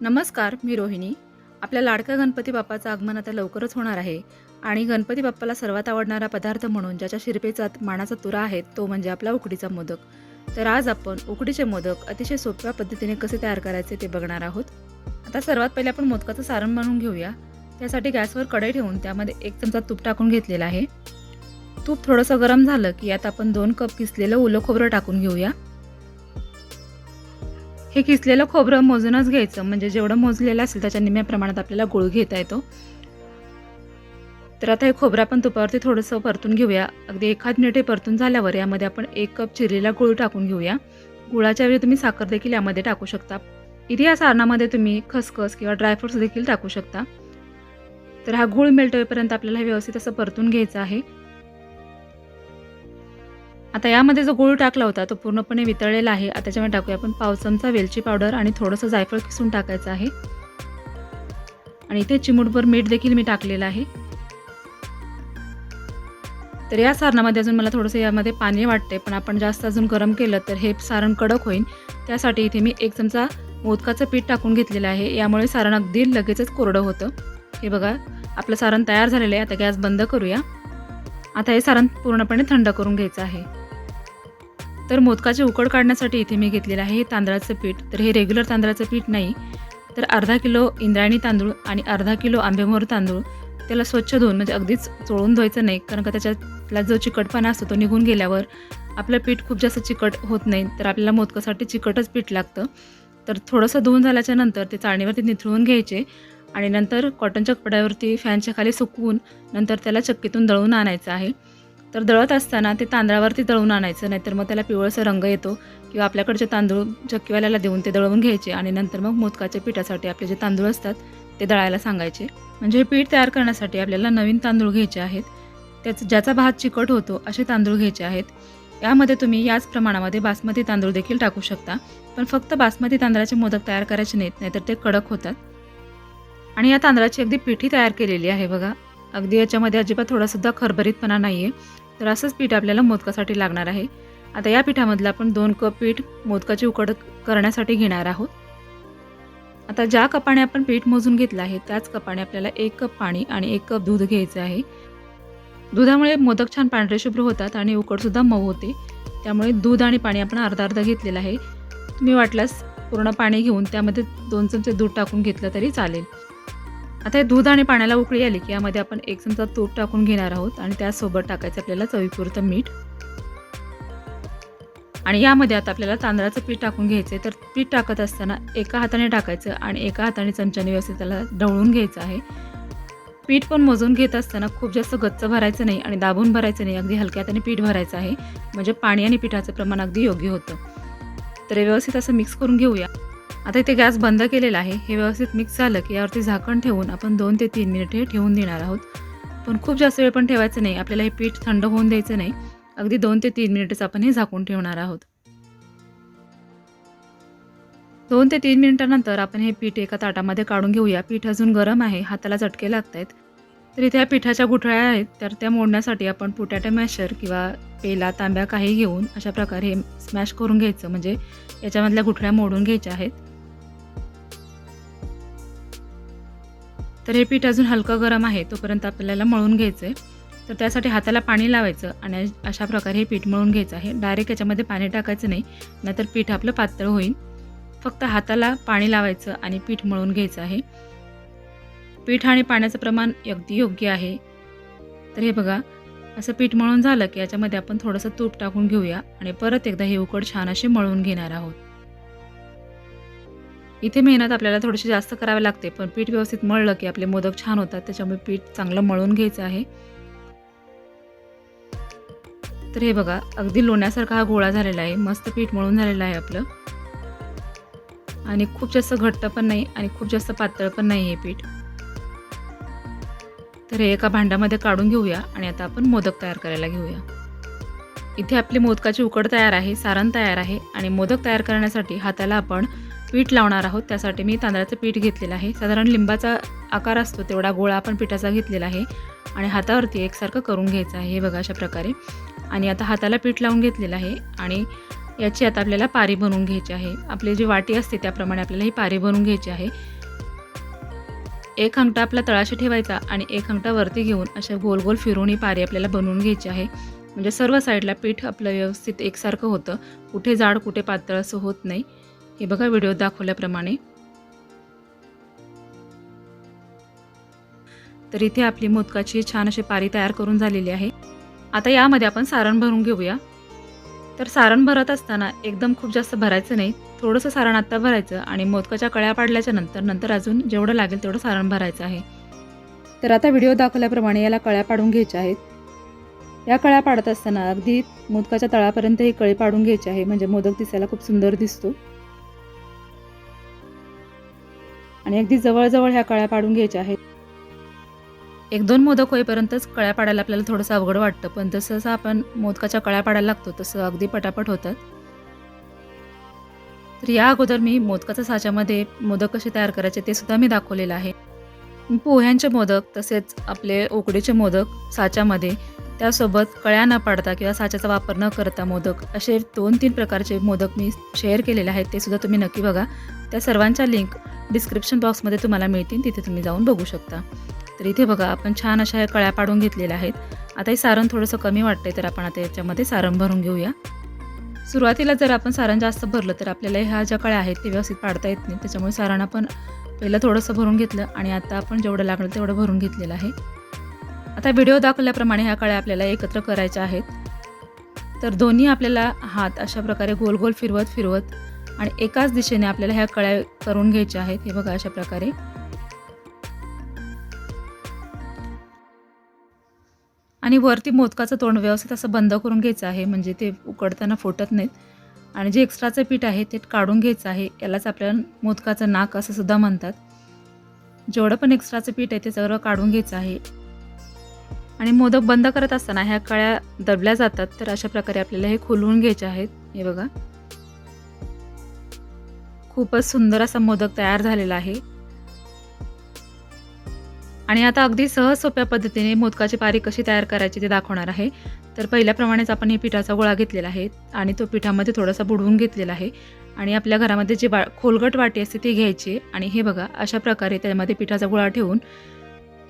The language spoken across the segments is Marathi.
नमस्कार मी रोहिणी. आपल्या लाडक्या गणपती बाप्पाचं आगमन आता लवकरच होणार आहे आणि गणपती बाप्पाला सर्वात आवडणारा पदार्थ म्हणून ज्याच्या शिरपेचा मानाचा तुरा आहे तो म्हणजे आपला उकडीचा मोदक. तर आज आपण उकडीचे मोदक अतिशय सोप्या पद्धतीने कसे तयार करायचे ते बघणार आहोत. आता सर्वात पहिले आपण मोदकाचं सारण बनवून घेऊया. त्यासाठी गॅसवर कढई ठेवून त्यामध्ये एक चमचा तूप टाकून घेतलेला आहे. तूप थोडंसं गरम झालं की यात आपण दोन कप किसलेलं ओलं खोबरं टाकून घेऊया. हे किसलेलं खोबरं मोजूनच घ्यायचं. म्हणजे जेवढं मोजलेलं असेल त्याच्या निम्या प्रमाणात आपल्याला गुळ घेता येतो. तर आता हे खोबरं आपण तुपावरती थोडंसं परतून घेऊया. अगदी एखाद मिनिट हे परतून झाल्यावर यामध्ये आपण एक कप चिरलेला गुळ टाकून घेऊया. गुळाच्या वेळी तुम्ही साखर देखील यामध्ये टाकू शकता. इथे या सारणामध्ये तुम्ही खसखस किंवा ड्रायफ्रुट्स देखील टाकू शकता. तर हा गुळ मेल्ट होईपर्यंत आपल्याला हे व्यवस्थित असं परतून घ्यायचं आहे. आता यामध्ये जो गूळ टाकला होता तो पूर्णपणे वितळलेला आहे. आता त्याच्यामध्ये टाकूया आपण पाव चमचा वेलची पावडर आणि थोडंसं जायफळ किसून टाकायचं आहे. आणि इथे चिमूटभर मीठ देखील मी टाकलेलं आहे. तर या सारणामध्ये अजून मला थोडंसं यामध्ये पाणी वाटते पण आपण जास्त अजून गरम केलं तर हे सारण कडक होईल त्यासाठी इथे मी एक चमचा मोदकाचं पीठ टाकून घेतलेलं आहे. यामुळे सारण अगदी लगेचच कोरडं होतं. हे बघा आपलं सारण तयार झालेलं आहे. आता गॅस बंद करूया. आता हे सारण पूर्णपणे थंड करून घ्यायचं आहे. तर मोदकाची उकड काढण्यासाठी इथे मी घेतलेलं आहे हे तांदळाचं पीठ. तर हे रेग्युलर तांदळाचं पीठ नाही तर अर्धा किलो इंद्रायणी तांदूळ आणि अर्धा किलो आंबेमोहर तांदूळ. त्याला स्वच्छ धुवून म्हणजे अगदीच चोळून धुवायचं नाही कारण का त्याच्यातला जो चिकटपणा असतो तो निघून गेल्यावर आपलं पीठ खूप जास्त चिकट होत नाही तर आपल्याला मोदकासाठी चिकटच पीठ लागतं. तर थोडंसं धुवून झाल्याच्यानंतर ते चाळणीवरती निथळून घ्यायचे आणि नंतर कॉटनच्या कपड्यावरती फॅनच्या खाली सुकवून नंतर त्याला चक्कीतून दळून आणायचं आहे. तर दळत असताना ते तांदळावरती दळून आणायचं नाहीतर मग त्याला पिवळसा रंग येतो किंवा आपल्याकडचे तांदूळ चक्कीवाल्याला देऊन ते दळवून घ्यायचे आणि नंतर मग मोदकाच्या पिठासाठी आपले जे तांदूळ असतात ते दळायला सांगायचे. म्हणजे हे पीठ तयार करण्यासाठी आपल्याला नवीन तांदूळ घ्यायचे आहेत. त्याच ज्याचा भात चिकट होतो असे तांदूळ घ्यायचे आहेत. यामध्ये तुम्ही याच प्रमाणामध्ये बासमती तांदूळ देखील टाकू शकता. पण फक्त बासमती तांदळाचे मोदक तयार करायचे नाहीत नाहीतर ते कडक होतात. आणि या तांदळाची अगदी पिठी तयार केलेली आहे बघा. अगदी याच्यामध्ये अजिबात थोडासुद्धा खरभरीतपणा नाही आहे तर असंच पीठ आपल्याला मोदकासाठी लागणार आहे. आता या पिठामधलं आपण दोन कप पीठ मोदकाची उकड करण्यासाठी घेणार आहोत. आता ज्या कपाने आपण पीठ मोजून घेतलं आहे त्याच कपाने आपल्याला एक कप पाणी आणि एक कप दूध घ्यायचं आहे. दुधामुळे मोदक छान पांढरे शुभ्र होतात आणि उकडसुद्धा मऊ होते. त्यामुळे दूध आणि पाणी आपण अर्धा अर्धा घेतलेलं आहे. तुम्ही वाटल्यास पूर्ण पाणी घेऊन त्यामध्ये दोन चमचे दूध टाकून घेतलं तरी चालेल. आता हे दूध आणि पाण्याला उकळी आली की यामध्ये आपण एक चमचा तूप टाकून घेणार आहोत आणि त्यासोबत टाकायचं आपल्याला चवीपुरतं मीठ. आणि यामध्ये आता आपल्याला तांदळाचं पीठ टाकून घ्यायचं आहे तर पीठ टाकत असताना एका हाताने टाकायचं आणि एका हाताने चमच्याने व्यवस्थित त्याला ढवळून घ्यायचं आहे. पीठ पण मोजून घेत असताना खूप जास्त गच्च भरायचं नाही आणि दाबून भरायचं नाही. अगदी हलक्या हाताने पीठ भरायचं आहे. म्हणजे पाणी आणि पिठाचं प्रमाण अगदी योग्य होतं. तर हे व्यवस्थित असं मिक्स करून घेऊया. आता इथे गॅस बंद केलेला आहे. हे व्यवस्थित मिक्स झालं की यावरती झाकण ठेवून आपण दोन ते तीन मिनिटे ठेवून देणार आहोत. पण खूप जास्त वेळ पण ठेवायचं नाही. आपल्याला हे पीठ थंड होऊन द्यायचं नाही. अगदी दोन ते तीन मिनिटच आपण हे झाकून ठेवणार आहोत. दोन ते तीन मिनिटानंतर आपण हे पीठ एका ताटामध्ये काढून घेऊया. पीठ अजून गरम आहे. हाताला चटके लागत आहेत तर इथे या पिठाच्या गुठळ्या आहेत. तर त्या मोडण्यासाठी आपण पोटॅटो मॅशर किंवा पेला तांब्या काही घेऊन अशा प्रकारे हे स्मॅश करून घ्यायचं. म्हणजे याच्यामधल्या गुठळ्या मोडून घ्यायच्या आहेत. तर हे पीठ अजून हलकं गरम आहे तोपर्यंत आपल्याला मळून घ्यायचं आहे तर त्यासाठी हाताला पाणी लावायचं आणि अशा प्रकारे हे पीठ मळून घ्यायचं आहे. डायरेक्ट याच्यामध्ये पाणी टाकायचं नाही नाहीतर पीठ आपलं पातळ होईल. फक्त हाताला पाणी लावायचं आणि पीठ मळून घ्यायचं आहे. पीठ आणि पाण्याचं प्रमाण अगदी योग्य आहे. तर हे बघा असं पीठ मळून झालं की याच्यामध्ये आपण थोडंसं तूप टाकून घेऊया आणि परत एकदा हे उकड छान असे मळून घेणार आहोत. इथे मेहनत आपल्याला थोडीशी जास्त करावी लागते पण पीठ व्यवस्थित मळलं की आपले मोदक छान होतात त्याच्यामुळे पीठ चांगलं मळून घ्यायचं आहे. तर हे बघा अगदी लोण्यासारखा हा गोळा झालेला आहे मस्त पीठ मळून झालेलं आहे आपलं. आणि खूप जास्त घट्ट पण नाही आणि खूप जास्त पातळ पण नाही हे पीठ. तर हे एका भांड्यामध्ये काढून घेऊया आणि आता आपण मोदक तयार करायला घेऊया. इथे आपली मोदकाची उकड तयार आहे सारण तयार आहे आणि मोदक तयार करण्यासाठी हाताला आपण पीठ लावणार आहोत त्यासाठी मी तांदळाचं पीठ घेतलेलं आहे. साधारण लिंबाचा आकार असतो तेवढा गोळा आपण पिठाचा घेतलेला आहे. आणि हातावरती एकसारखं करून घ्यायचं आहे हे बघा अशा प्रकारे. आणि आता हाताला पीठ लावून घेतलेलं आहे आणि याची आता आपल्याला पारी बनवून घ्यायची आहे. आपली जी वाटी असते त्याप्रमाणे आपल्याला ही पारी बनवून घ्यायची आहे. एक अंगठा आपला तळाशी ठेवायचा आणि एक अंगठा वरती घेऊन अशा गोल गोल फिरून ही पारी आपल्याला बनवून घ्यायची आहे. म्हणजे सर्व साईडला पीठ आपलं व्यवस्थित एकसारखं होतं. कुठे जाड कुठे पातळ असं होत नाही. हे बघा व्हिडिओ दाखवल्याप्रमाणे. तर इथे आपली मोदकाची छान अशी पारी तयार करून झालेली आहे. आता यामध्ये आपण सारण भरून घेऊया. तर सारण भरत असताना एकदम खूप जास्त भरायचं नाही. थोडंसं सारण आत्ता भरायचं आणि मोदकाच्या कळ्या पाडल्याच्या नंतर नंतर अजून जेवढं लागेल तेवढं सारण भरायचं आहे. तर आता व्हिडिओ दाखवल्याप्रमाणे याला कळ्या पाडून घ्यायच्या आहेत. या कळ्या पाडत असताना अगदी मोदकाच्या तळापर्यंत ही कळी पाडून घ्यायची आहे. म्हणजे मोदक दिसायला खूप सुंदर दिसतो. आणि अगदी जवळजवळ ह्या कळ्या पाडून घ्यायच्या आहेत. एक दोन मोदक होईपर्यंतच कळ्या पाडायला आपल्याला थोडंसं अवघड वाटतं पण जसं जसं आपण मोदकाच्या कळ्या पाडायला लागतो तसं अगदी पटापट होतात. तर या अगोदर मी मोदकाच्या साच्यामध्ये मोदक कसे तयार करायचे ते सुद्धा मी दाखवलेलं आहे. पोह्यांचे मोदक तसेच आपले उकडीचे मोदक साच्यामध्ये त्यासोबत कळ्या न पाडता किंवा साच्याचा वापर न करता मोदक असे दोन तीन प्रकारचे मोदक मी शेअर केलेले आहेत ते सुद्धा तुम्ही नक्की बघा. त्या सर्वांच्या लिंक डिस्क्रिप्शन बॉक्समध्ये तुम्हाला मिळतील तिथे तुम्ही जाऊन बघू शकता. तर इथे बघा आपण छान अशा ह्या कळ्या पाडून घेतलेल्या आहेत. आता हे सारण थोडंसं कमी वाटतंय तर आपण आता याच्यामध्ये सारण भरून घेऊया. सुरुवातीला जर आपण सारण जास्त भरलं तर आपल्याला ह्या ज्या कळ्या आहेत ते व्यवस्थित पाडता येत नाही त्याच्यामुळे सारण आपण पहिलं थोडंसं भरून घेतलं आणि आता आपण जेवढं लागलं तेवढं भरून घेतलेलं आहे. आता व्हिडिओ दाखवल्याप्रमाणे ह्या कळ्या आपल्याला एकत्र करायच्या आहेत. तर दोन्ही आपल्याला हात अशा प्रकारे गोल गोल फिरवत फिरवत आणि एकाच दिशेने आपल्याला ह्या कळ्या करून घ्यायच्या आहेत. हे बघा अशा प्रकारे. आणि वरती मोदकाचं तोंड व्यवस्थित असं बंद करून घ्यायचं आहे. म्हणजे ते उकडताना फुटत नाहीत. आणि जे एक्स्ट्राचं पीठ आहे ते काढून घ्यायचं आहे. यालाच आपल्याला मोदकाचं नाक असं सुद्धा म्हणतात. जेवढं पण एक्स्ट्राचं पीठ आहे ते सगळं काढून घ्यायचं आहे. आणि मोदक बंद करत असताना ह्या कळ्या दबल्या जातात तर अशा प्रकारे आपल्याला हे खोलवून घ्यायचे आहेत. हे बघा. खूपच सुंदर असा मोदक तयार झालेला आहे. आणि आता अगदी सहज सोप्या पद्धतीने मोदकाची पारी कशी तयार करायची ते दाखवणार आहे. तर पहिल्याप्रमाणेच आपण हे पिठाचा गोळा घेतलेला आहे आणि तो पिठामध्ये थोडासा बुडवून घेतलेला आहे. आणि आपल्या घरामध्ये जी बा खोलगट वाटी असते ती घ्यायची आणि हे बघा अशा प्रकारे त्यामध्ये पिठाचा गोळा ठेवून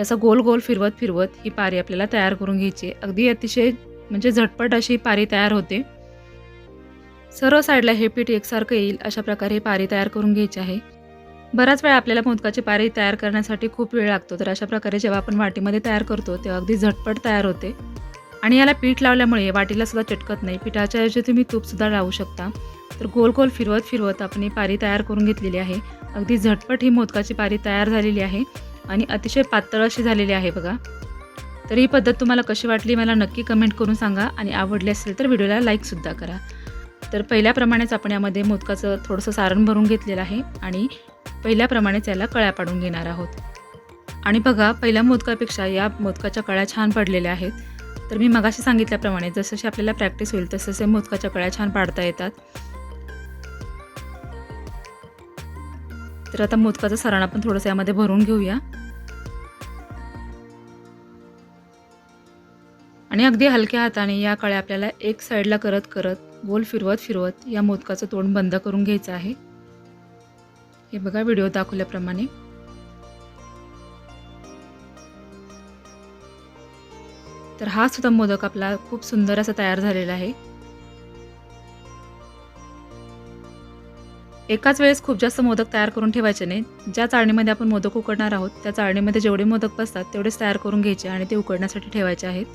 असं गोल गोल फिरवत फिरवत ही पारी आपल्याला तयार करून घ्यायची. अगदी अतिशय म्हणजे झटपट अशी पारी तयार होते. सर्व साईडला हे पीठ एकसारखं येईल अशा प्रकारे ही पारी तयार करून घ्यायची आहे. बराच वेळा आपल्याला मोदकाची पारी तयार करण्यासाठी खूप वेळ लागतो. तर अशा प्रकारे जेव्हा आपण वाटीमध्ये तयार करतो तेव्हा अगदी झटपट तयार होते. आणि याला पीठ लावल्यामुळे वाटीला सुद्धा चटकत नाही. पिठाच्या ऐवजी तुम्ही तूपसुद्धा लावू शकता. तर गोल गोल फिरवत फिरवत आपण ही पारी तयार करून घेतलेली आहे. अगदी झटपट ही मोदकाची पारी तयार झालेली आहे. आणि अतिशय पातळ अशी झालेली आहे बघा. तर ही पद्धत तुम्हाला कशी वाटली मला नक्की कमेंट करून सांगा आणि आवडली असेल तर व्हिडिओला लाईकसुद्धा करा. तर पहिल्याप्रमाणेच आपण यामध्ये मोदकाचं थोडंसं सारण भरून घेतलेलं आहे आणि पहिल्याप्रमाणेच याला कळ्या पाडून घेणार आहोत. आणि बघा पहिल्या मोदकापेक्षा या मोदकाच्या कळ्या छान पडलेल्या आहेत. तर मी मगाशी सांगितल्याप्रमाणे जसं आपल्याला प्रॅक्टिस होईल तससे मोदकाच्या कळ्या छान पाडता येतात. तर आता मोदकाचं सारण आपण थोडंसं यामध्ये भरून घेऊया. आणि अगदी हलक्या हाताने या कळ्या आपल्याला एक साईडला करत करत गोल फिरवत फिरवत या मोदकाचं तोंड बंद करून घ्यायचं आहे. हे बघा व्हिडिओ दाखवल्याप्रमाणे. तर हा सुद्धा मोदक आपला खूप सुंदर असा तयार झालेला आहे. एकाच वेळेस खूप जास्त मोदक तयार करून ठेवायचे नाही. ज्या चाळणीमध्ये आपण मोदक उकडणार आहोत त्या चाळणीमध्ये जेवढे मोदक बसतात तेवढेच तयार करून घ्यायचे आणि ते उकडण्यासाठी ठेवायचे आहेत.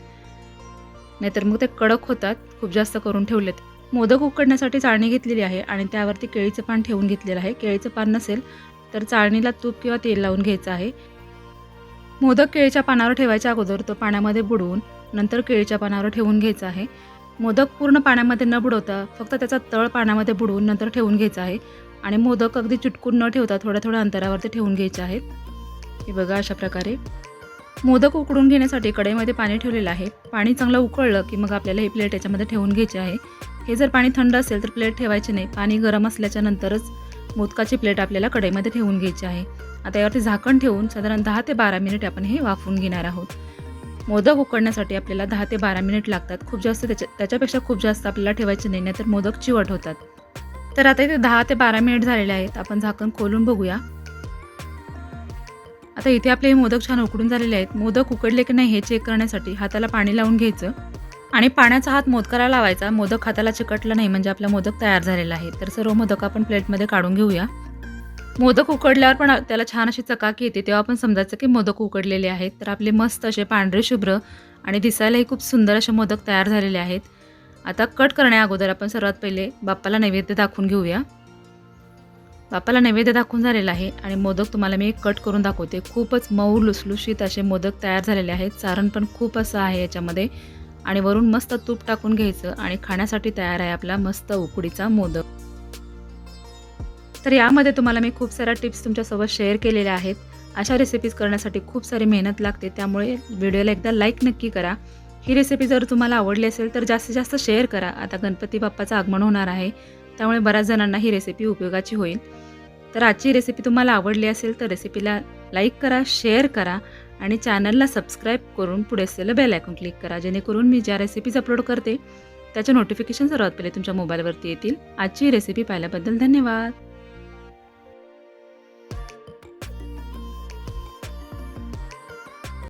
नाहीतर मग ते कडक होतात खूप जास्त करून ठेवलेत. मोदक उकडण्यासाठी चाळणी घेतलेली आहे आणि त्यावरती केळीचं पान ठेवून घेतलेलं आहे. केळीचं पान नसेल तर चाळणीला तूप किंवा तेल लावून घ्यायचं आहे. मोदक केळीच्या पानावर ठेवायच्या अगोदर तो पाण्यामध्ये बुडवून नंतर केळीच्या पानावर ठेवून घ्यायचा आहे. मोदक पूर्ण पाण्यामध्ये न बुडवता फक्त त्याचा तळ पाण्यामध्ये बुडवून नंतर ठेवून घ्यायचा आहे आणि मोदक अगदी चुटकून न ठेवता थोड्या थोड्या अंतरावरती ठेवून घ्यायचे आहेत. हे बघा अशा प्रकारे. मोदक उकडून घेण्यासाठी कढईमध्ये पाणी ठेवलेलं आहे. पाणी चांगलं उकळलं की मग आपल्याला ही प्लेट याच्यामध्ये ठेवून घ्यायची आहे. हे जर पाणी थंड असेल तर प्लेट ठेवायची नाही. पाणी गरम असल्याच्या नंतरच मोदकाची प्लेट आपल्याला कढईमध्ये ठेवून घ्यायची आहे. आता यावरती झाकण ठेवून साधारण दहा ते बारा मिनिट आपण हे वाफवून घेणार आहोत. मोदक उकडण्यासाठी आपल्याला दहा ते बारा मिनिट लागतात. खूप जास्त त्याच्या त्याच्यापेक्षा खूप जास्त आपल्याला ठेवायचे नाही नाहीतर मोदक चिवट होतात. तर आता इथे दहा ते बारा मिनिट झालेले आहेत. आपण झाकण खोलून बघूया. आता इथे आपले हे मोदक छान उकडून झालेले आहेत. मोदक उकडले की नाही हे चेक करण्यासाठी हाताला पाणी लावून घ्यायचं. आणि पाण्याचा हात मोदकाला लावायचा. मोदक हाताला चिकटला नाही म्हणजे आपला मोदक तयार झालेला आहे. तर सर्व मोदक आपण प्लेटमध्ये काढून घेऊया. मोदक उकडल्यावर पण त्याला छान अशी चकाकी येते. तेव्हा आपण समजायचं की मोदक उकडलेले आहेत. तर आपले मस्त असे पांढरे शुभ्र आणि दिसायलाही खूप सुंदर असे मोदक तयार झालेले आहेत. आता कट करण्या अगोदर आपण सर्वात पहिले बाप्पाला नैवेद्य दाखवून घेऊया. बाप्पाला नैवेद्य दाखवून झालेला आहे आणि मोदक तुम्हाला मी कट करून दाखवते. खूपच मऊ लुसलुशीत असे मोदक तयार झालेले आहेत. सारण पण खूप असं आहे याच्यामध्ये. आणि वरून मस्त तूप टाकून घ्यायचं आणि खाण्यासाठी तयार आहे आपला मस्त उकडीचा मोदक. तर यामध्ये तुम्हाला मी खूप साऱ्या टिप्स तुमच्यासोबत शेअर केलेल्या आहेत. अशा रेसिपीज करण्यासाठी खूप सारी मेहनत लागते. त्यामुळे व्हिडिओला एकदा लाईक नक्की करा. ही रेसिपी जर तुम्हाला आवडली असेल तर जास्तीत जास्त शेअर करा. आता गणपती बाप्पाचं आगमन होणार आहे. त्यामुळे बऱ्याच जणांना ही रेसिपी उपयोगाची होईल. तर आजची रेसिपी तुम्हाला आवडली असेल तर रेसिपीला लाईक करा शेअर करा आणि चॅनलला सबस्क्राईब करून पुढे असलेलं बेल आयकॉन क्लिक करा. जेणेकरून मी ज्या रेसिपीज अपलोड करते त्याचे नोटिफिकेशन सर्वात पहिले तुमच्या मोबाईलवरती येतील. आजची रेसिपी पाहिल्याबद्दल धन्यवाद.